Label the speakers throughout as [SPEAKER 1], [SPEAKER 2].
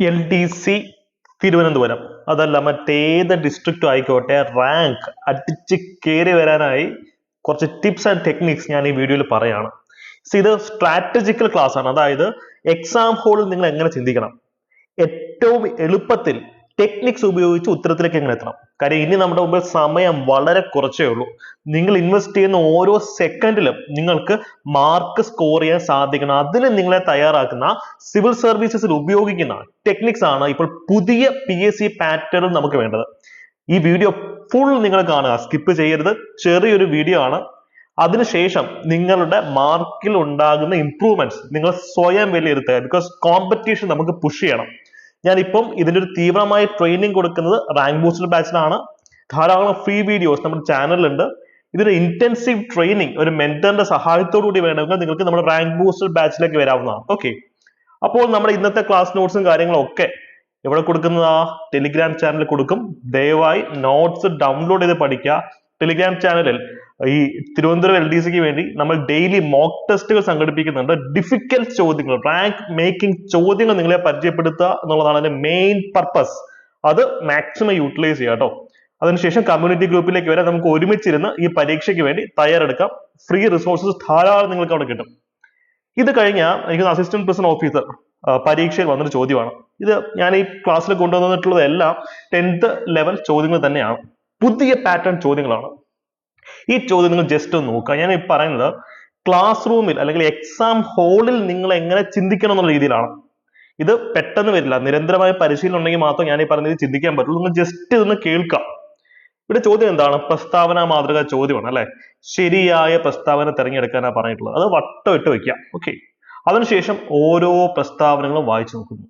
[SPEAKER 1] L D C Thiruvananthapuram. അതല്ല മറ്റേത് ഡിസ്ട്രിക്റ്റും ആയിക്കോട്ടെ റാങ്ക് അടിച്ച് കയറി വരാനായി കുറച്ച് ടിപ്സ് ആൻഡ് ടെക്നിക്സ് ഞാൻ ഈ വീഡിയോയിൽ പറയാണ്. ഇത് സ്ട്രാറ്റജിക്കൽ ക്ലാസ് ആണ്. അതായത് എക്സാം ഹോളിൽ നിങ്ങൾ എങ്ങനെ ചിന്തിക്കണം? ഏറ്റവും എളുപ്പത്തിൽ ടെക്നിക്സ് ഉപയോഗിച്ച് ഉത്തരത്തിലേക്ക് എങ്ങനെ എത്തണം? കാര്യം ഇനി നമ്മുടെ മുമ്പിൽ സമയം വളരെ കുറച്ചേ ഉള്ളൂ. നിങ്ങൾ ഇൻവെസ്റ്റ് ചെയ്യുന്ന ഓരോ സെക്കൻഡിലും നിങ്ങൾക്ക് മാർക്ക് സ്കോർ ചെയ്യാൻ സാധിക്കണം. അതിന് നിങ്ങളെ തയ്യാറാക്കുന്ന സിവിൽ സർവീസസിൽ ഉപയോഗിക്കുന്ന ടെക്നിക്സ് ആണ് ഇപ്പോൾ പുതിയ പി എസ് സി നമുക്ക് വേണ്ടത്. ഈ വീഡിയോ ഫുൾ നിങ്ങൾ കാണുക. സ്കിപ്പ് ചെയ്യരുത്. ചെറിയൊരു വീഡിയോ ആണ്. അതിനുശേഷം നിങ്ങളുടെ മാർക്കിൽ ഉണ്ടാകുന്ന ഇംപ്രൂവ്മെന്റ്സ് നിങ്ങൾ സ്വയം വിലയിരുത്തുക. ബിക്കോസ് കോമ്പറ്റീഷൻ നമുക്ക് പുഷ് ചെയ്യണം. ഞാനിപ്പം ഇതിന്റെ ഒരു തീവ്രമായ ട്രെയിനിങ് കൊടുക്കുന്നത് റാങ്ക് ബൂസ്റ്റർ ബാച്ചിലാണ് ധാരാളം ഫ്രീ വീഡിയോസ് നമ്മുടെ ചാനലിലുണ്ട് ഇതൊരു ഇന്റൻസീവ് ട്രെയിനിങ് ഒരു മെന്ററിന്റെ സഹായത്തോടു കൂടി വേണമെങ്കിൽ നിങ്ങൾക്ക് നമ്മുടെ റാങ്ക് ബൂസ്റ്റർ ബാച്ചിലേക്ക് വരാവുന്നതാണ്. ഓക്കെ അപ്പോൾ നമ്മുടെ ഇന്നത്തെ ക്ലാസ് നോട്ട്സും കാര്യങ്ങളും ഒക്കെ എവിടെ കൊടുക്കുന്നതാ ടെലിഗ്രാം ചാനലിൽ കൊടുക്കും. ദയവായി നോട്ട്സ് ഡൗൺലോഡ് ചെയ്ത് പഠിക്കുക. ടെലിഗ്രാം ചാനലിൽ ഈ തിരുവനന്തപുരം എൽ ഡി സിക്ക് വേണ്ടി നമ്മൾ ഡെയിലി മോക്ക് ടെസ്റ്റുകൾ സംഘടിപ്പിക്കുന്നുണ്ട്. ഡിഫിക്കൽട്ട് ചോദ്യങ്ങൾ റാങ്ക് മേക്കിംഗ് ചോദ്യങ്ങൾ നിങ്ങളെ പരിചയപ്പെടുത്തുക എന്നുള്ളതാണ് അതിന്റെ മെയിൻ പർപ്പസ് അത് മാക്സിമം യൂട്ടിലൈസ് ചെയ്യുക കേട്ടോ അതിനുശേഷം കമ്മ്യൂണിറ്റി ഗ്രൂപ്പിലേക്ക് വരെ നമുക്ക് ഒരുമിച്ചിരുന്ന് ഈ പരീക്ഷയ്ക്ക് വേണ്ടി തയ്യാറെടുക്കാം. ഫ്രീ റിസോഴ്സസ് ധാരാളം നിങ്ങൾക്ക് അവിടെ കിട്ടും. ഇത് കഴിഞ്ഞാൽ എനിക്ക് അസിസ്റ്റന്റ് പ്രസിഡന്റ് ഓഫീസർ പരീക്ഷയിൽ വന്നൊരു ചോദ്യമാണ്. ഇത് ഞാൻ ഈ ക്ലാസ്സിൽ കൊണ്ടുവന്നിട്ടുള്ളതെല്ലാം ടെൻത്ത് ലെവൽ ചോദ്യങ്ങൾ തന്നെയാണ്. പുതിയ പാറ്റേൺ ചോദ്യങ്ങളാണ്. ഈ ചോദ്യം നിങ്ങൾ ജസ്റ്റ് ഒന്ന് നോക്കുക. ഞാൻ ഈ പറയുന്നത് ക്ലാസ് റൂമിൽ അല്ലെങ്കിൽ എക്സാം ഹാളിൽ നിങ്ങൾ എങ്ങനെ ചിന്തിക്കണം എന്നുള്ള രീതിയിലാണ്. ഇത് പെട്ടെന്ന് വരില്ല. നിരന്തരമായ പരിശീലനം ഉണ്ടെങ്കിൽ മാത്രം ഞാൻ ഈ പറയുന്നത് ചിന്തിക്കാൻ പറ്റുള്ളൂ. നിങ്ങൾ ജസ്റ്റ് ഇതൊന്ന് കേൾക്കാം ഇവിടെ ചോദ്യം എന്താണ്? പ്രസ്താവന മാതൃക ചോദ്യമാണ് അല്ലെ? ശരിയായ പ്രസ്താവന തിരഞ്ഞെടുക്കാനാണ് പറഞ്ഞിട്ടുള്ളത്. അത് വട്ടം ഇട്ട് വെക്കാം ഓക്കെ അതിനുശേഷം ഓരോ പ്രസ്താവനകളും വായിച്ചു നോക്കുന്നു.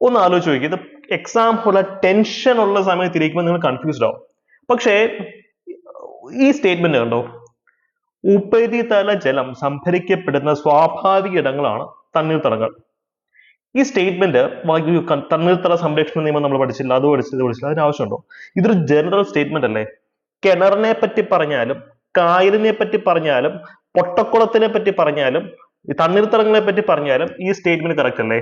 [SPEAKER 1] ഒന്ന് ആലോചിച്ച് നോക്കി ഇത് എക്സാം പോലെ ടെൻഷൻ ഉള്ള സമയത്ത് ഇരിക്കുമ്പോൾ നിങ്ങൾ കൺഫ്യൂസ്ഡ് ആവും. പക്ഷേ ഈ സ്റ്റേറ്റ്മെന്റ് കണ്ടോ? ഉപരിതല ജലം സംഭരിക്കപ്പെടുന്ന സ്വാഭാവിക ഇടങ്ങളാണ് തണ്ണീർത്തടങ്ങൾ. ഈ സ്റ്റേറ്റ്മെന്റ് തണ്ണീർത്തട സംരക്ഷണ നിയമം നമ്മൾ പഠിച്ചില്ല അത് പഠിച്ചില്ല ഇത് പഠിച്ചില്ല. അതിന് ആവശ്യമുണ്ടോ? ഇതൊരു ജനറൽ സ്റ്റേറ്റ്മെന്റ് അല്ലേ? കിണറിനെ പറ്റി പറഞ്ഞാലും കായലിനെ പറ്റി പറഞ്ഞാലും പൊട്ടക്കുളത്തിനെ പറ്റി പറഞ്ഞാലും തണ്ണീർത്തടങ്ങളെ പറ്റി പറഞ്ഞാലും ഈ സ്റ്റേറ്റ്മെന്റ് കറക്റ്റ് അല്ലേ?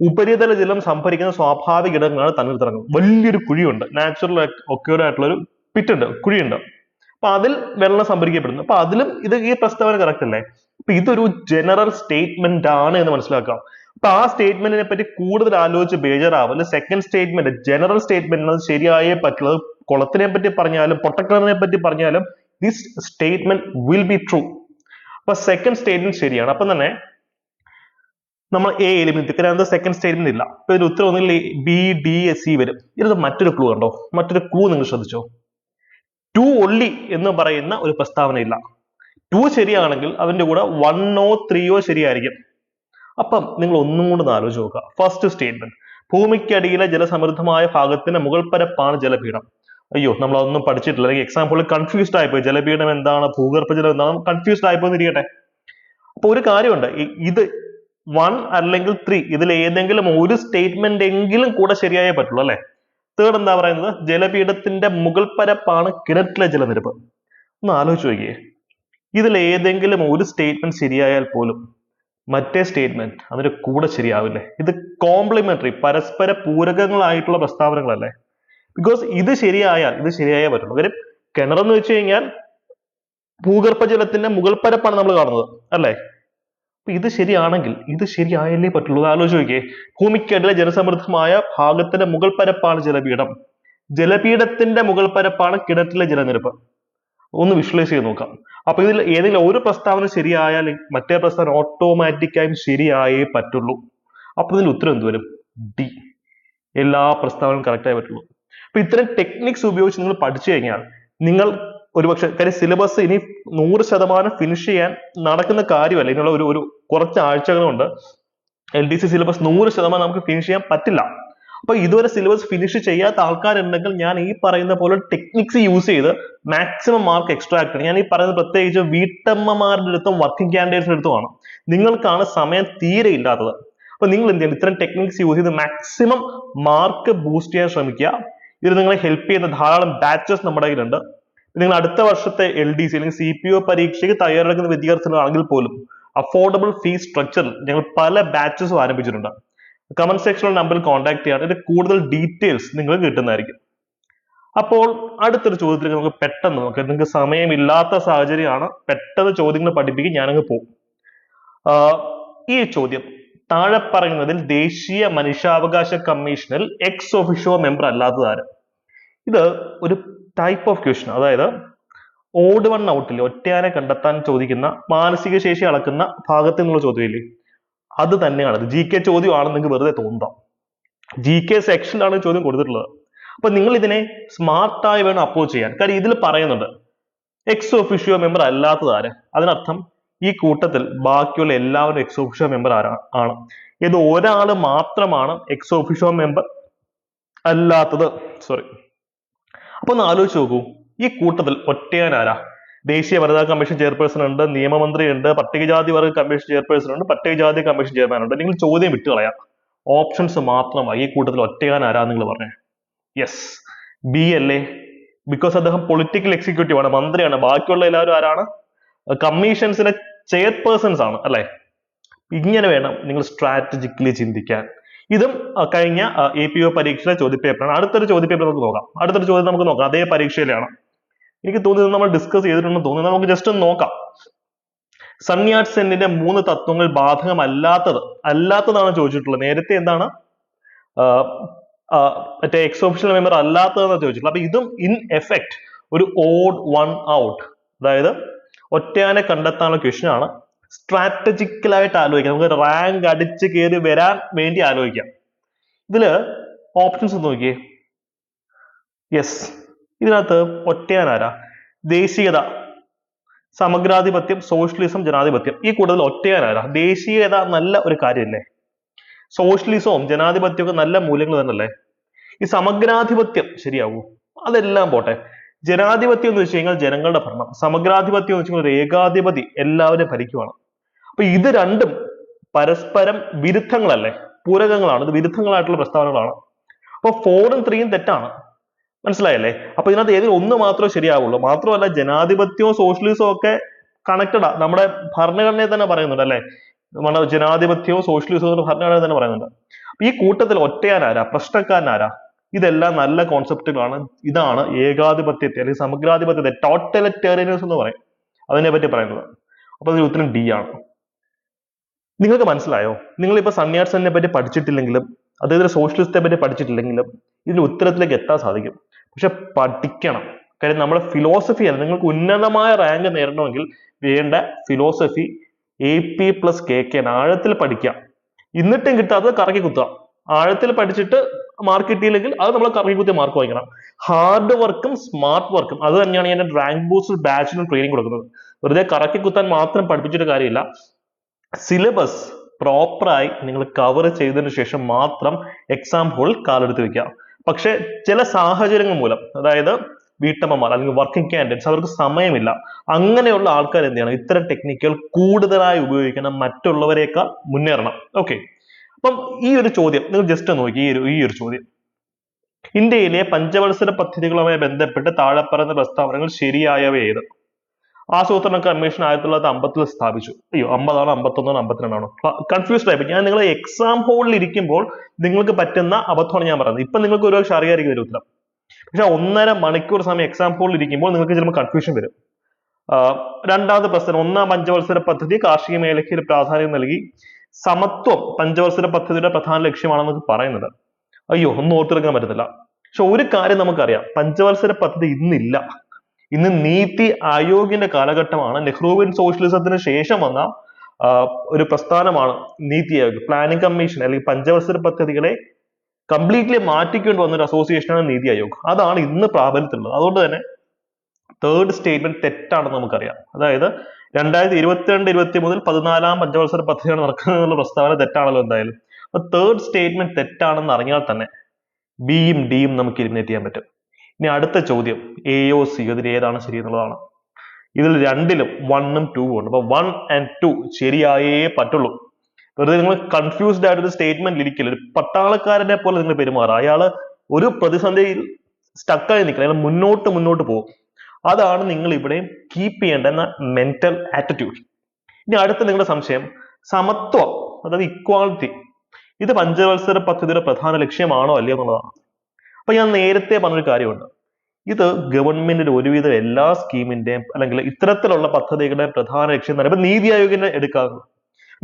[SPEAKER 1] ഉപരിതല ജലം സംഭരിക്കുന്ന സ്വാഭാവിക ഇടങ്ങളാണ് തണ്ണീർത്തടങ്ങൾ. വലിയൊരു കുഴിയുണ്ട്. നാച്ചുറൽ ഒക്യൂർ ആയിട്ടുള്ള ഒരു പിറ്റ് ഉണ്ട്. കുഴിയുണ്ട്. അപ്പൊ അതിൽ വെള്ളം സംഭരിക്കപ്പെടുന്നു. അപ്പൊ അതിലും ഇത് ഈ പ്രസ്താവന കറക്റ്റ് അല്ലേ? അപ്പൊ ഇതൊരു ജനറൽ സ്റ്റേറ്റ്മെന്റ് ആണ് എന്ന് മനസ്സിലാക്കുക അപ്പൊ ആ സ്റ്റേറ്റ്മെന്റിനെ പറ്റി കൂടുതൽ ആലോചിച്ച് ബേജാറാവില്ല സെക്കൻഡ് സ്റ്റേറ്റ്മെന്റ് ജനറൽ സ്റ്റേറ്റ്മെന്റ് എന്നത് ശരിയായേ പറ്റുള്ളൂ കുളത്തിനെ പറ്റി പറഞ്ഞാലും പൊട്ടക്കിണറിനെ പറ്റി പറഞ്ഞാലും this statement will be true. അപ്പൊ സെക്കൻഡ് സ്റ്റേറ്റ്മെന്റ് ശരിയാണ്. അപ്പൊ തന്നെ നമ്മൾ എ എലിമിനേറ്റ് കാരണം സെക്കൻഡ് സ്റ്റേറ്റ്മെന്റ് ഇല്ല. അപ്പൊ ഇതിന് ഉത്തരം ബി ഡി എസ് സി വരും. ഇത് മറ്റൊരു ക്ലൂ കണ്ടോ? മറ്റൊരു ക്ലൂ നിങ്ങൾ ശ്രദ്ധിച്ചോ? ടു ഒള്ളി എന്ന് പറയുന്ന ഒരു പ്രസ്താവന ഇല്ല ടു ശരിയാണെങ്കിൽ അതിന്റെ കൂടെ വണ്ണോ ത്രീയോ ശരിയായിരിക്കും. അപ്പം നിങ്ങൾ ഒന്നും കൂടെ ആലോചിച്ച് നോക്കുക. ഫസ്റ്റ് സ്റ്റേറ്റ്മെന്റ് ഭൂമിക്കടിയിലെ ജലസമൃദ്ധമായ ഭാഗത്തിന്റെ മുകൾ പരപ്പാണ് ജലപീഠം. അയ്യോ നമ്മൾ അതൊന്നും പഠിച്ചിട്ടില്ല. അല്ലെങ്കിൽ എക്സാമ്പിൾ കൺഫ്യൂസ്ഡ് ആയിപ്പോയി. ജലപീഠം എന്താണ്? ഭൂഗർഭ ജലം എന്താണ് കൺഫ്യൂസ്ഡ് ഇരിക്കട്ടെ. അപ്പൊ ഒരു കാര്യമുണ്ട്. ഇത് വൺ അല്ലെങ്കിൽ ത്രീ ഇതിൽ ഏതെങ്കിലും ഒരു സ്റ്റേറ്റ്മെന്റ് എങ്കിലും കൂടെ ശരിയായേ പറ്റുള്ളൂ അല്ലെ? തേർഡ് എന്താ പറയുന്നത്? ജലപീഠത്തിന്റെ മുകൾ പരപ്പാണ് കിണറ്റിലെ ജലനിരപ്പ്. ഒന്ന് ആലോചിച്ച് നോക്കിയേ. ഇതിൽ ഏതെങ്കിലും ഒരു സ്റ്റേറ്റ്മെന്റ് ശരിയായാൽ പോലും മറ്റേ സ്റ്റേറ്റ്മെന്റ് അതിന്റെ കൂടെ ശരിയാവില്ലേ? ഇത് കോംപ്ലിമെന്ററി പരസ്പര പൂരകങ്ങളായിട്ടുള്ള പ്രസ്താവനകളല്ലേ? ബിക്കോസ് ഇത് ശരിയായാൽ ഇത് ശരിയായേ പറ്റുള്ളൂ. കാര്യം കിണറെന്ന് വെച്ച് കഴിഞ്ഞാൽ ഭൂഗർഭജലത്തിന്റെ മുകൾ പരപ്പാണ് നമ്മൾ കാണുന്നത് അല്ലേ? ഇത് ശരിയാണെങ്കിൽ ഇത് ശരിയായല്ലേ പറ്റുള്ളൂ? ആലോചിച്ച് നോക്കിയേ. ഭൂമിക്കടിയിലെ ജനസമൃദ്ധമായ ഭാഗത്തിന്റെ മുകൾ പരപ്പാണ് ജലപീഠം. ജലപീഠത്തിന്റെ മുകൾ പരപ്പാണ് കിണറ്റിലെ ജലനിരപ്പ്. ഒന്ന് വിഷ്വലൈസ് ചെയ്ത് നോക്കാം. അപ്പൊ ഇതിൽ ഏതെങ്കിലും ഒരു പ്രസ്താവന ശരിയായാൽ മറ്റേ പ്രസ്താവന ഓട്ടോമാറ്റിക്കായും ശരിയായേ പറ്റുള്ളൂ. അപ്പൊ ഇതിന്റെ ഉത്തരം എന്ത് വരും? ഡി എല്ലാ പ്രസ്താവനകളും കറക്റ്റായി പറ്റുള്ളൂ. അപ്പൊ ഇത്തരം ടെക്നിക്സ് ഉപയോഗിച്ച് നിങ്ങൾ പഠിച്ചു കഴിഞ്ഞാൽ നിങ്ങൾ ഒരുപക്ഷെ കാര്യം സിലബസ് ഇനി നൂറ് ശതമാനം ഫിനിഷ് ചെയ്യാൻ നടക്കുന്ന കാര്യമല്ല. ഇതിനുള്ള ഒരു ഒരു കുറച്ച് ആഴ്ചകൾ കൊണ്ട് എൽ ഡി സി സിലബസ് നൂറ് ശതമാനം നമുക്ക് ഫിനിഷ് ചെയ്യാൻ പറ്റില്ല. അപ്പൊ ഇതുവരെ സിലബസ് ഫിനിഷ് ചെയ്യാത്ത ആൾക്കാരുണ്ടെങ്കിൽ ഞാൻ ഈ പറയുന്ന പോലെ ടെക്നിക്സ് യൂസ് ചെയ്ത് മാക്സിമം മാർക്ക് എക്സ്ട്രാക്ട് ചെയ്യണം. ഞാൻ ഈ പറയുന്നത് പ്രത്യേകിച്ച് വീട്ടമ്മമാരുടെ അടുത്തും വർക്കിംഗ് അടുത്തും അടുത്തുമാണ് നിങ്ങൾക്കാണ് സമയം തീരെ ഇല്ലാത്തത്. അപ്പൊ നിങ്ങൾ എന്ത് ചെയ്യണം? ഇത്തരം ടെക്നിക്സ് യൂസ് ചെയ്ത് മാക്സിമം മാർക്ക് ബൂസ്റ്റ് ചെയ്യാൻ ശ്രമിക്കുക. ഇതിൽ നിങ്ങളെ ഹെൽപ്പ് ചെയ്യുന്ന ധാരാളം ബാച്ചസ് നമ്മുടെ കയ്യിലുണ്ട്. നിങ്ങൾ അടുത്ത വർഷത്തെ എൽ ഡി സി അല്ലെങ്കിൽ സി പി ഒ പരീക്ഷയ്ക്ക് തയ്യാറെടുക്കുന്ന വിദ്യാർത്ഥികളാണെങ്കിൽ പോലും അഫോർഡബിൾ ഫീ സ്ട്രക്ചറിൽ ഞങ്ങൾ പല ബാച്ചസും ആരംഭിച്ചിട്ടുണ്ട്. കമന്റ് സെക്ഷനിൽ നമ്പറിൽ കോൺടാക്ട് ചെയ്യാൻ ഇതിന്റെ കൂടുതൽ ഡീറ്റെയിൽസ് നിങ്ങൾ കിട്ടുന്നതായിരിക്കും. അപ്പോൾ അടുത്തൊരു ചോദ്യത്തിലേക്ക് നമുക്ക് പെട്ടെന്ന് നോക്കാം. നിങ്ങൾക്ക് സമയമില്ലാത്ത സാഹചര്യമാണ് പെട്ടെന്ന് ചോദ്യങ്ങൾ പഠിപ്പിക്കും ഞാനങ്ങ് പോകും. ഈ ചോദ്യം. താഴെ പറയുന്നതിൽ ദേശീയ മനുഷ്യാവകാശ കമ്മീഷനിൽ എക്സ് ഒഫീഷ്യോ മെമ്പർ അല്ലാത്തതാരം? ഇത് ഒരു ടൈപ്പ് ഓഫ് ക്വസ്റ്റൻ അതായത് ഓഡ് വൺ ഔട്ടിൽ ഒറ്റയാനെ കണ്ടെത്താൻ ചോദിക്കുന്ന മാനസിക ശേഷി അളക്കുന്ന ഭാഗത്തിൽ നിന്നുള്ള ചോദ്യമില്ലേ? അത് തന്നെയാണ്. ജി കെ ചോദ്യമാണെന്ന് നിങ്ങൾക്ക് വെറുതെ തോന്നാം. ജി കെ സെക്ഷനിലാണ് ചോദ്യം കൊടുത്തിട്ടുള്ളത്. അപ്പൊ നിങ്ങൾ ഇതിനെ സ്മാർട്ടായി വേണം അപ്രോച്ച് ചെയ്യാൻ. കാര്യം ഇതിൽ പറയുന്നുണ്ട് എക്സ് ഒഫീഷ്യോ മെമ്പർ അല്ലാത്തത് ആര്? അതിനർത്ഥം ഈ കൂട്ടത്തിൽ ബാക്കിയുള്ള എല്ലാവരും എക്സ് ഒഫീഷ്യോ മെമ്പർ ആരാണ് ആണ്. ഇത് ഒരാൾ മാത്രമാണ് എക്സ് ഒഫീഷ്യോ മെമ്പർ അല്ലാത്തത്. സോറി അപ്പൊ ഒന്ന് ആലോചിച്ച് നോക്കൂ. ഈ കൂട്ടത്തിൽ ഒറ്റയാൻ ആരാ ദേശീയ വനിതാ കമ്മീഷൻ ചെയർപേഴ്സൺ ഉണ്ട് നിയമമന്ത്രി ഉണ്ട് പട്ടികജാതി വർഗ കമ്മീഷൻ ചെയർപേഴ്സൺ ഉണ്ട് പട്ടികജാതി കമ്മീഷൻ ചെയർമാൻ ഉണ്ട്. നിങ്ങൾ ചോദ്യം വിട്ടു കളയാം. ഓപ്ഷൻസ് മാത്രമായി ഈ കൂട്ടത്തിൽ ഒറ്റയാൻ ആരാ നിങ്ങൾ പറഞ്ഞേ. യെസ് ബി അല്ലേ ബിക്കോസ് അദ്ദേഹം പൊളിറ്റിക്കൽ എക്സിക്യൂട്ടീവ് ആണ് മന്ത്രിയാണ്. ബാക്കിയുള്ള എല്ലാവരും ആരാണ്? കമ്മീഷൻസിലെ ചെയർപേഴ്സൺസ് ആണ് അല്ലെ? ഇങ്ങനെ വേണം നിങ്ങൾ സ്ട്രാറ്റജിക്കലി ചിന്തിക്കാൻ. ഇതും കഴിഞ്ഞ എ പി ഒ പരീക്ഷയിലെ ചോദ്യപേപ്പറാണ്. അടുത്തൊരു ചോദ്യപേപ്പർ നമുക്ക് നോക്കാം. അടുത്തൊരു ചോദ്യം നമുക്ക് നോക്കാം. അതേ പരീക്ഷയിലാണ്. എനിക്ക് തോന്നുന്നു നമ്മൾ ഡിസ്കസ് ചെയ്തിട്ടുണ്ടെന്ന് തോന്നുന്നു. നമുക്ക് ജസ്റ്റ് ഒന്ന് നോക്കാം. സന്യാട്ട് സെന്നിന്റെ മൂന്ന് തത്വങ്ങൾ ബാധകമല്ലാത്തത് അല്ലാത്തതാണ് ചോദിച്ചിട്ടുള്ളത്. നേരത്തെ എന്താണ്? മറ്റേ എക്സ് ഓഫീഷ്യൽ മെമ്പർ അല്ലാത്തതെന്ന് ചോദിച്ചിട്ടുള്ളത്. അപ്പൊ ഇതും ഇൻ എഫക്ട് ഒരു ഓഡ് വൺ ഔട്ട് അതായത് ഒറ്റയാനെ കണ്ടെത്താനുള്ള ക്വസ്റ്റ്യൻ ആണ്. സ്ട്രാറ്റജിക്കലായിട്ട് ആലോചിക്കാം. നമുക്ക് റാങ്ക് അടിച്ച് കയറി വരാൻ വേണ്ടി ആലോചിക്കാം. ഇതിൽ ഓപ്ഷൻസ് നോക്കിയേ. യെസ് ഇതിനകത്ത് ഒറ്റയാൻ ആരാ ദേശീയത സമഗ്രാധിപത്യം സോഷ്യലിസം ജനാധിപത്യം. ഈ കൂടുതൽ ഒറ്റയാൻ ആരാ ദേശീയത നല്ല ഒരു കാര്യമല്ലേ സോഷ്യലിസവും ജനാധിപത്യവും നല്ല മൂല്യങ്ങൾ തന്നെയല്ലേ? ഈ സമഗ്രാധിപത്യം ശരിയാവൂ. അതെല്ലാം പോട്ടെ. ജനാധിപത്യം എന്ന് വെച്ച് കഴിഞ്ഞാൽ ജനങ്ങളുടെ ഭരണം. സമഗ്രാധിപത്യം എന്ന് വെച്ച് കഴിഞ്ഞാൽ ഏകാധിപതി എല്ലാവരും ഭരിക്കുവാണ്. അപ്പൊ ഇത് രണ്ടും പരസ്പരം വിരുദ്ധങ്ങളല്ലേ? പൂരകങ്ങളാണ്. ഇത് വിരുദ്ധങ്ങളായിട്ടുള്ള പ്രസ്താവനകളാണ്. അപ്പൊ ഫോറും ത്രീയും തെറ്റാണ്. മനസ്സിലായല്ലേ? അപ്പൊ ഇതിനകത്ത് ഏതെങ്കിലും ഒന്ന് മാത്രമേ ശരിയാവുള്ളൂ. മാത്രമല്ല ജനാധിപത്യവും സോഷ്യലിസവും ഒക്കെ കണക്റ്റഡാ നമ്മുടെ ഭരണഘടനയെ തന്നെ പറയുന്നുണ്ട് അല്ലെ? നമ്മുടെ ജനാധിപത്യവും സോഷ്യലിസവും ഭരണഘടന തന്നെ പറയുന്നുണ്ട്. ഈ കൂട്ടത്തിൽ ഒറ്റയാനാരാ പ്രശ്നക്കാരനാരാ? ഇതെല്ലാം നല്ല കോൺസെപ്റ്റുകളാണ് ഇതാണ് ഏകാധിപത്യത്തെ അല്ലെങ്കിൽ സമഗ്രാധിപത്യത്തെ ടോട്ടലിറ്റേറിയനിസം എന്ന് പറയും. അതിനെ പറ്റി പറയുന്നത്. അപ്പൊ അതിന് ഉത്തരം ഡി ആണ്. നിങ്ങൾക്ക് മനസ്സിലായോ? നിങ്ങൾ ഇപ്പൊ സന്യാസിനെ പറ്റി പഠിച്ചിട്ടില്ലെങ്കിലും അദ്ദേഹത്തിന്റെ സോഷ്യലിസ്റ്റെ പറ്റി പഠിച്ചിട്ടില്ലെങ്കിലും ഇതിന്റെ ഉത്തരത്തിലേക്ക് എത്താൻ സാധിക്കും. പക്ഷെ പഠിക്കണം. കാര്യം നമ്മുടെ അല്ല നിങ്ങൾക്ക് ഉന്നതമായ റാങ്ക് നേടണമെങ്കിൽ വേണ്ട philosophy A P plus K K ആഴത്തിൽ പഠിക്കാം എന്നിട്ടും കിട്ടാത്തത് കറക്കി കുത്തുക. ആഴത്തിൽ പഠിച്ചിട്ട് മാർക്ക് കിട്ടിയില്ലെങ്കിൽ അത് നമ്മൾ കറക്കി കുത്തിയ മാർക്ക് വാങ്ങിക്കണം ഹാർഡ് വർക്കും സ്മാർട്ട് വർക്കും അത് തന്നെയാണ് ഞാൻ റാങ്ക് ബൂസ്റ്റ് ബാച്ചിനും ട്രെയിനിങ് കൊടുക്കുന്നത്. വെറുതെ കറക്കി കുത്താൻ മാത്രം പഠിപ്പിച്ചിട്ട് കാര്യമില്ല. സിലബസ് പ്രോപ്പറായി നിങ്ങൾ കവർ ചെയ്തതിനു ശേഷം മാത്രം എക്സാം ഹോളിൽ കാലെടുത്ത് വെക്കുക. പക്ഷെ ചില സാഹചര്യങ്ങൾ മൂലം അതായത് വീട്ടമ്മമാർ അല്ലെങ്കിൽ വർക്കിംഗ് കാൻഡിഡേറ്റ്സ് അവർക്ക് സമയമില്ല. അങ്ങനെയുള്ള ആൾക്കാർ എന്ത് ചെയ്യണം? ഇത്തരം ടെക്നിക്കുകൾ കൂടുതലായി ഉപയോഗിക്കണം. മറ്റുള്ളവരെക്കാൾ മുന്നേറണം. ഓക്കെ അപ്പം ഈ ഒരു ചോദ്യം നിങ്ങൾ ജസ്റ്റ് നോക്കി ഈ ഒരു ഈ ഒരു ചോദ്യം. ഇന്ത്യയിലെ പഞ്ചവത്സര പദ്ധതികളുമായി ബന്ധപ്പെട്ട് താഴെ പറയുന്ന പ്രസ്താവനകൾ ശരിയായവ ഏത്? ആസൂത്രണ കമ്മീഷൻ ആയിരത്തി തൊള്ളായിരത്തി അമ്പത്തിൽ സ്ഥാപിച്ചു. അയ്യോ അമ്പതാണോ അമ്പത്തൊന്നാണോ അമ്പത്തിരണ്ടാണോ? കൺഫ്യൂസ്ഡ് ആയി ഞാൻ നിങ്ങൾ എക്സാം ഹോളിൽ ഇരിക്കുമ്പോൾ നിങ്ങൾക്ക് പറ്റുന്ന അബദ്ധമാണ് ഞാൻ പറയുന്നത്. ഇപ്പൊ നിങ്ങൾക്ക് ഒരു പക്ഷെ അറിയായിരിക്കും ഒരു ഉത്തരം. പക്ഷെ ഒന്നര മണിക്കൂർ സമയം എക്സാം ഹോളിൽ ഇരിക്കുമ്പോൾ നിങ്ങൾക്ക് ചിലപ്പോൾ കൺഫ്യൂഷൻ വരും. രണ്ടാമത് രണ്ടാമത്തെ പ്രശ്നം ഒന്നാം പഞ്ചവത്സര പദ്ധതി കാർഷിക മേഖലയ്ക്ക് ഒരു പ്രാധാന്യം നൽകി. സമത്വം പഞ്ചവത്സര പദ്ധതിയുടെ പ്രധാന ലക്ഷ്യമാണെന്ന് പറയുന്നത്. അയ്യോ ഒന്നും ഓർത്തെടുക്കാൻ പറ്റുന്നില്ല പക്ഷെ ഒരു കാര്യം നമുക്കറിയാം. പഞ്ചവത്സര പദ്ധതി ഇന്നില്ല. ഇന്ന് നീതി ആയോഗിന്റെ കാലഘട്ടമാണ്. നെഹ്റുവിൻ സോഷ്യലിസത്തിന് ശേഷം വന്ന ഒരു പ്രസ്ഥാനമാണ് നീതി ആയോഗ് പ്ലാനിംഗ് കമ്മീഷൻ അല്ലെങ്കിൽ പഞ്ചവത്സര പദ്ധതികളെ കംപ്ലീറ്റ്ലി മാറ്റിക്കൊണ്ട് വന്ന ഒരു അസോസിയേഷനാണ് നീതി ആയോഗ്. അതാണ് ഇന്ന് പ്രാബല്യത്തിലുള്ളത്. അതുകൊണ്ട് തന്നെ തേർഡ് സ്റ്റേറ്റ്മെന്റ് തെറ്റാണെന്ന് നമുക്കറിയാം. അതായത് രണ്ടായിരത്തി ഇരുപത്തിരണ്ട് ഇരുപത്തി മുതൽ പതിനാലാം പഞ്ചവത്സര പദ്ധതിയാണ് നടക്കുന്നത് എന്നുള്ള പ്രസ്താവന തെറ്റാണല്ലോ എന്തായാലും. അപ്പൊ തേർഡ് സ്റ്റേറ്റ്മെന്റ് തെറ്റാണെന്ന് അറിഞ്ഞാൽ തന്നെ ബിയും ഡിയും നമുക്ക് എലിമിനേറ്റ് ചെയ്യാൻ പറ്റും. ഇനി അടുത്ത ചോദ്യം എയോ സി ഇതിൽ ഏതാണ് ശരി എന്നുള്ളതാണ്. ഇതിൽ രണ്ടിലും വണ്ണും ടൂവും ഉണ്ട്. അപ്പൊ വൺ ആൻഡ് ടു ശരിയായേ പറ്റുള്ളൂ. വെറുതെ നിങ്ങൾ കൺഫ്യൂസ്ഡ് ആയിട്ട് ഒരു സ്റ്റേറ്റ്മെന്റ് ഇരിക്കില്ല ഒരു പട്ടാളക്കാരനെ പോലെ നിങ്ങൾ പെരുമാറുക. അയാൾ ഒരു പ്രതിസന്ധിയിൽ സ്റ്റക്കായി നിൽക്കില്ല അയാൾ മുന്നോട്ട് മുന്നോട്ട് പോകും. അതാണ് നിങ്ങൾ ഇവിടെയും കീപ്പ് ചെയ്യേണ്ട എന്ന മെന്റൽ ആറ്റിറ്റ്യൂഡ് ഇനി അടുത്ത നിങ്ങളുടെ സംശയം സമത്വം അതായത് ഇക്വാളിറ്റി ഇത് പഞ്ചവത്സര പദ്ധതിയുടെ പ്രധാന ലക്ഷ്യമാണോ അല്ലയോ എന്നുള്ളതാണ്. അപ്പൊ ഞാൻ നേരത്തെ പറഞ്ഞൊരു കാര്യമുണ്ട്. ഇത് ഗവൺമെന്റിന്റെ ഒരുവിധം എല്ലാ സ്കീമിന്റെയും അല്ലെങ്കിൽ ഇത്തരത്തിലുള്ള പദ്ധതികളുടെ പ്രധാന ലക്ഷ്യം എന്ന് പറയുമ്പോൾ നീതി ആയോഗിനെ എടുക്കാറുണ്ട്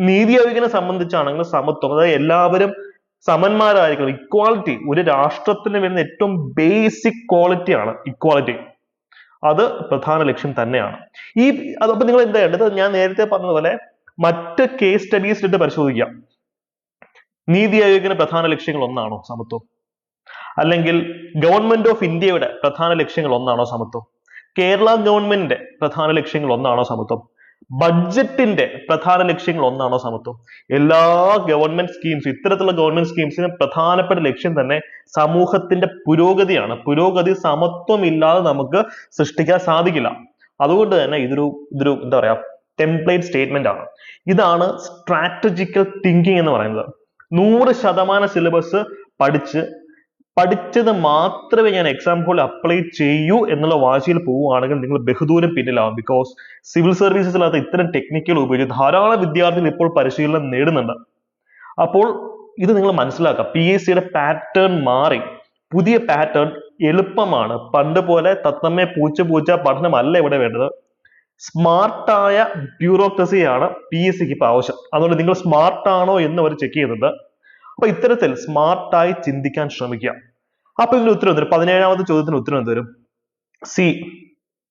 [SPEAKER 1] നീതി ആയോഗിനെ സംബന്ധിച്ചാണെങ്കിൽ സമത്വം അതായത് എല്ലാവരും സമന്മാരായിരിക്കണം. ഇക്വാളിറ്റി ഒരു രാഷ്ട്രത്തിന് വരുന്ന ഏറ്റവും ബേസിക് ക്വാളിറ്റി ആണ് ഇക്വാളിറ്റി അത് പ്രധാന ലക്ഷ്യം തന്നെയാണ്. ഈ അതപ്പോ നിങ്ങൾ എന്താ ചെയ്യേണ്ടത്? ഞാൻ നേരത്തെ പറഞ്ഞതുപോലെ മറ്റ് കേസ് സ്റ്റഡീസ് എടുത്ത് പരിശോധിക്കാം. നീതി ആയോഗിന്റെ പ്രധാന ലക്ഷ്യങ്ങൾ ഒന്നാണോ സമത്വം? അല്ലെങ്കിൽ ഗവൺമെന്റ് ഓഫ് ഇന്ത്യയുടെ പ്രധാന ലക്ഷ്യങ്ങൾ ഒന്നാണോ സമത്വം? കേരള ഗവൺമെന്റിന്റെ പ്രധാന ലക്ഷ്യങ്ങൾ ഒന്നാണോ സമത്വം? ബഡ്ജറ്റിന്റെ പ്രധാന ലക്ഷ്യങ്ങൾ ഒന്നാണോ സമത്വം? എല്ലാ ഗവൺമെന്റ് സ്കീംസ് ഇത്തരത്തിലുള്ള ഗവൺമെന്റ് സ്കീംസിന് പ്രധാനപ്പെട്ട ലക്ഷ്യം തന്നെ സമൂഹത്തിന്റെ പുരോഗതിയാണ്. പുരോഗതി സമത്വം ഇല്ലാതെ നമുക്ക് സൃഷ്ടിക്കാൻ സാധിക്കില്ല. അതുകൊണ്ട് തന്നെ ഇതൊരു ഇതൊരു എന്താ പറയാ ടെംപ്ലേറ്റ് സ്റ്റേറ്റ്മെന്റ് ആണ്. ഇതാണ് സ്ട്രാറ്റജിക്കൽ തിങ്കിങ് എന്ന് പറയുന്നത്. നൂറ് ശതമാനം സിലബസ് പഠിച്ച് പഠിച്ചത് മാത്രമേ ഞാൻ എക്സാം ഹോളിൽ അപ്ലൈ ചെയ്യൂ എന്നുള്ള വാശിയിൽ പോവുകയാണെങ്കിൽ നിങ്ങൾ ബഹുദൂരം പിന്നിലാവും. ബിക്കോസ് സിവിൽ സർവീസസിനകത്ത് ഇത്തരം ടെക്നിക്കുകൾ ഉപയോഗിച്ച് ധാരാളം വിദ്യാർത്ഥികൾ ഇപ്പോൾ പരിശീലനം നേടുന്നുണ്ട്. അപ്പോൾ ഇത് നിങ്ങൾ മനസ്സിലാക്കുക പി എസ് സിയുടെ പാറ്റേൺ മാറി. പുതിയ പാറ്റേൺ എളുപ്പമാണ്. പണ്ട് പോലെ തത്തമ്മേ പൂച്ച പൂച്ച പഠനം അല്ല ഇവിടെ വേണ്ടത്. സ്മാർട്ടായ ബ്യൂറോക്രസിയാണ് പി എസ് സിക്ക് ഇപ്പൊ ആവശ്യം. അതുകൊണ്ട് നിങ്ങൾ സ്മാർട്ട് ആണോ എന്ന് അവർ ചെക്ക് ചെയ്യുന്നുണ്ട്. അപ്പൊ ഇത്തരത്തിൽ സ്മാർട്ടായി ചിന്തിക്കാൻ ശ്രമിക്കുക. അപ്പൊ ഇതിന് ഉത്തരം വരും പതിനേഴാമത്തെ ചോദ്യത്തിന് ഉത്തരം എന്ത് സി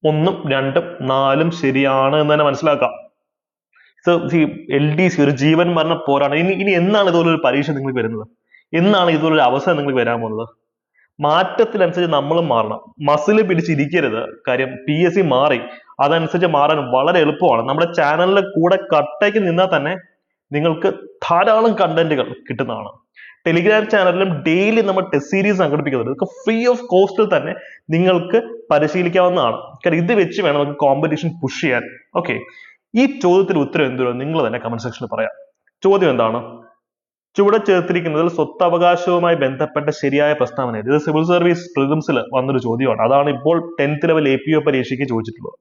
[SPEAKER 1] ഒന്നും രണ്ടും നാലും ശരിയാണ് എന്ന് തന്നെ മനസ്സിലാക്കാം. എൽ ഡി സി ഒരു ജീവൻ മരണ പോരാണ് ഇനി ഇനി എന്നാണ് ഇതുപോലൊരു പരീക്ഷ നിങ്ങൾക്ക് വരുന്നത്? എന്നാണ് ഇതുപോലൊരു അവസരം നിങ്ങൾക്ക് വരാൻ പോകുന്നത്? മാറ്റത്തിനനുസരിച്ച് നമ്മളും മാറണം. മസിൽ പിടിച്ചിരിക്കരുത്. കാര്യം പി എസ് സി മാറി. അതനുസരിച്ച് മാറാൻ വളരെ എളുപ്പമാണ്. നമ്മുടെ ചാനലിലെ കൂടെ കട്ടയ്ക്ക് നിന്നാൽ തന്നെ നിങ്ങൾക്ക് ധാരാളം കണ്ടന്റുകൾ കിട്ടുന്നതാണ്. ടെലിഗ്രാം ചാനലിലും ഡെയിലി നമ്മൾ ടെസ്റ്റ് സീരീസ് സംഘടിപ്പിക്കുന്നുണ്ട്. ഇതൊക്കെ ഫ്രീ ഓഫ് കോസ്റ്റിൽ തന്നെ നിങ്ങൾക്ക് പരിശീലിക്കാവുന്നതാണ്. കാരണം ഇത് വെച്ച് വേണം നമുക്ക് കോമ്പറ്റീഷൻ പുഷ് ചെയ്യാൻ. ഓക്കെ ഈ ചോദ്യത്തിന് ഉത്തരം എന്തോ നിങ്ങൾ തന്നെ കമന്റ് സെക്ഷനിൽ പറയാം. ചോദ്യം എന്താണ്? ചുവടെ ചേർത്തിരിക്കുന്നതിൽ സ്വത്തവകാശവുമായി ബന്ധപ്പെട്ട ശരിയായ പ്രസ്താവന? ഇത് സിവിൽ സർവീസ് പ്രിലിംസിൽ വന്നൊരു ചോദ്യമാണ്. അതാണ് ഇപ്പോൾ tenth level A P O പരീക്ഷയ്ക്ക് ചോദിച്ചിട്ടുള്ളത്.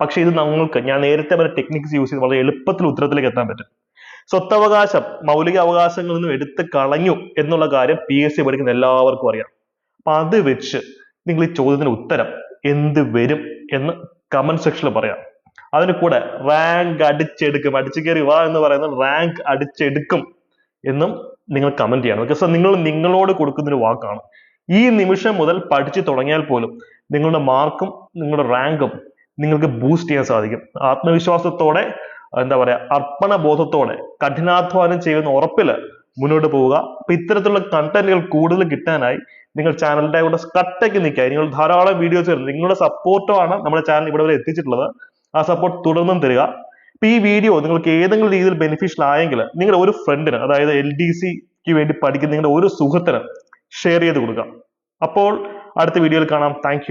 [SPEAKER 1] പക്ഷെ ഇത് നമ്മൾക്ക് ഞാൻ നേരത്തെ പറഞ്ഞ ടെക്നിക്സ് യൂസ് ചെയ്ത് വളരെ എളുപ്പത്തിൽ ഉത്തരത്തിലേക്ക് എത്താൻ പറ്റും. സ്വത്തവകാശം മൗലിക അവകാശങ്ങളിൽ നിന്നും എടുത്ത് കളഞ്ഞു എന്നുള്ള കാര്യം പി എസ് സി പഠിക്കുന്ന എല്ലാവർക്കും അറിയാം. അപ്പൊ അത് വെച്ച് നിങ്ങൾ ഈ ചോദ്യത്തിന് ഉത്തരം എന്ത് വരും എന്ന് കമന്റ് സെക്ഷനിൽ പറയാം. അതിന് കൂടെ റാങ്ക് അടിച്ചെടുക്കും. അടിച്ചു കയറി വാ എന്ന് പറയുന്ന റാങ്ക് അടിച്ചെടുക്കും എന്നും നിങ്ങൾ കമന്റ് ചെയ്യണം. ബിക്കോസ് നിങ്ങൾ നിങ്ങളോട് കൊടുക്കുന്ന ഒരു വാക്കാണ്. ഈ നിമിഷം മുതൽ പഠിച്ചു തുടങ്ങിയാൽ പോലും നിങ്ങളുടെ മാർക്കും നിങ്ങളുടെ റാങ്കും നിങ്ങൾക്ക് ബൂസ്റ്റ് ചെയ്യാൻ സാധിക്കും. ആത്മവിശ്വാസത്തോടെ എന്താ പറയാ? അർപ്പണ ബോധത്തോടെ കഠിനാധ്വാനം ചെയ്യുന്ന ഉറപ്പിൽ മുന്നോട്ട് പോവുക. അപ്പൊ ഇത്തരത്തിലുള്ള കണ്ടന്റുകൾ കൂടുതൽ കിട്ടാനായി നിങ്ങൾ ചാനലിന്റെ കൂടെ കട്ടയ്ക്ക് നിൽക്കുക. നിങ്ങൾ ധാരാളം വീഡിയോസ് വരുന്നത് നിങ്ങളുടെ സപ്പോർട്ടാണ് നമ്മുടെ ചാനൽ ഇവിടെ വരെ എത്തിച്ചിട്ടുള്ളത്. ആ സപ്പോർട്ട് തുടർന്നും തരിക. അപ്പൊ ഈ വീഡിയോ നിങ്ങൾക്ക് ഏതെങ്കിലും രീതിയിൽ ബെനിഫിഷ്യൽ ആയെങ്കിൽ നിങ്ങളുടെ ഒരു ഫ്രണ്ടിന് അതായത് എൽ ഡി സിക്ക് വേണ്ടി പഠിക്കുന്ന നിങ്ങളുടെ ഒരു സുഹൃത്തിന് ഷെയർ ചെയ്ത് കൊടുക്കുക. അപ്പോൾ അടുത്ത വീഡിയോയിൽ കാണാം. താങ്ക്